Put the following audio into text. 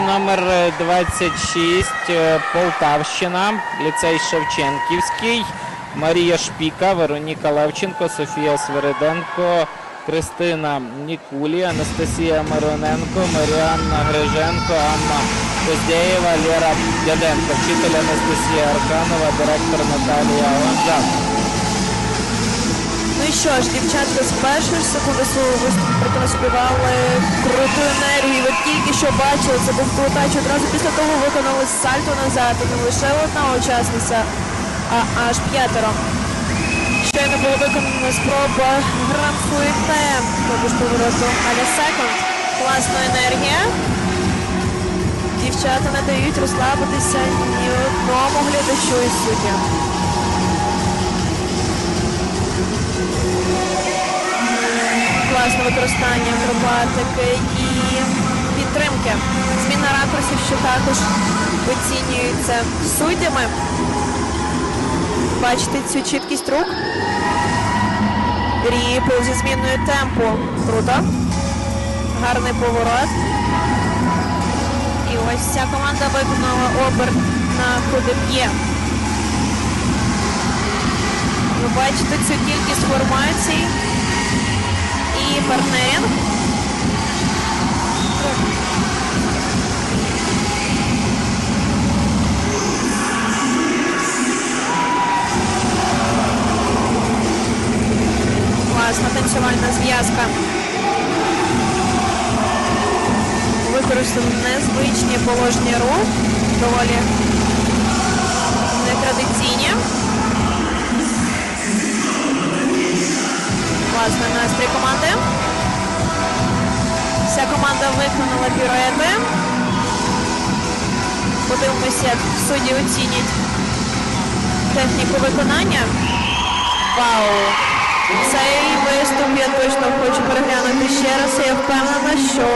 Номер е, 26 е, Полтавщина, ліцей Шевченківський, Марія Шпіка, Вероніка Левченко, Софія Свириденко, Кристина Нікулі, Анастасія Мироненко, Маріанна Гриженко, Анна Коздєєва, Лєра Дяденко, вчитель Анастасія Арканова, директор Наталія Гонжак. Ну і що ж, дівчатка з першої ж секунди свого виступу продемонстрували круту енергію. Ви тільки що бачили, це був крутач. Одразу після того виконали сальто назад. І не лише одна учасниця, а аж п'ятеро. Щойно була виконана спроба гранд фуєте. Тобто ж повороту Аля Секонд. Класна енергія. Дівчата не дають розслабитися ні одному глядачу із суддям. Класне використання акробатики і підтримки. Зміна ракурсів, що також оцінюється суддями. Бачите цю чіткість рук. Ріпл зі зміною темпу. Круто. Гарний поворот. І ось ця команда виконала оберт на кудеп'є. Ви бачите цю кількість формацій і. Класна танцювальна зв'язка. Використали незвичні положення рук, доволі нетрадиційні. Класний настрій команди. Вся команда виконала піруети. Подивимося, як судді оцінять техніку виконання. Вау! Цей виступ я точно хочу переглянути ще раз. Я впевнена, що